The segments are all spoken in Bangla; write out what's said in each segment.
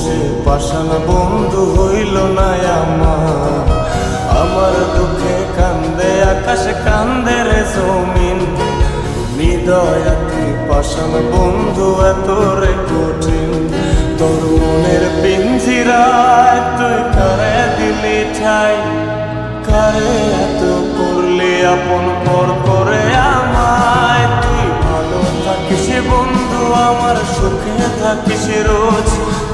সে পাষাণ বন্ধু হইল না আমার। আমার দুঃখে কান্দে, আকাশ কান্দে রে জমিন। হৃদয় পাষাণ বন্ধু এত রে কঠিন। তোর মনের পিঞ্জিরায় তুই কারে দিলি ঠাই? কারে এত করলি আপন পর করে আমায়? তুই ভালো থাকিস বন্ধু, আমার সুখে থাকিস রোজ।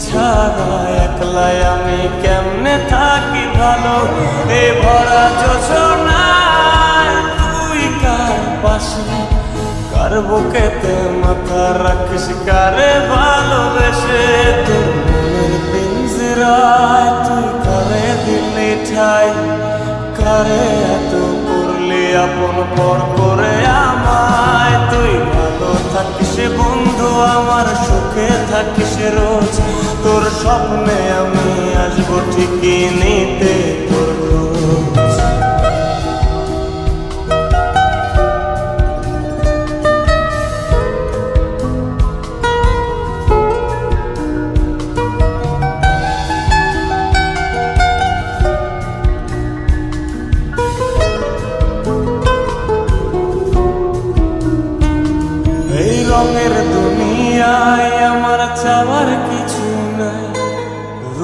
ছাড়া একলাই আমি কেমনে থাকি ভালো? এ ভরা যোজনায় তুই কার পাশে? কার বুকেতে মাথা রাখিস, কারে ভালোবেসে? তোর মনের পিঞ্জিরায় তুই কারে দিলি ঠাই? কারে এত করলি আপন পর করে আমায়? তুই ভালো থাকিস বন্ধু আমার সুখে স্বপ্নে আমি আসব ঠিকই নিতে আমার চাওয়ার নাই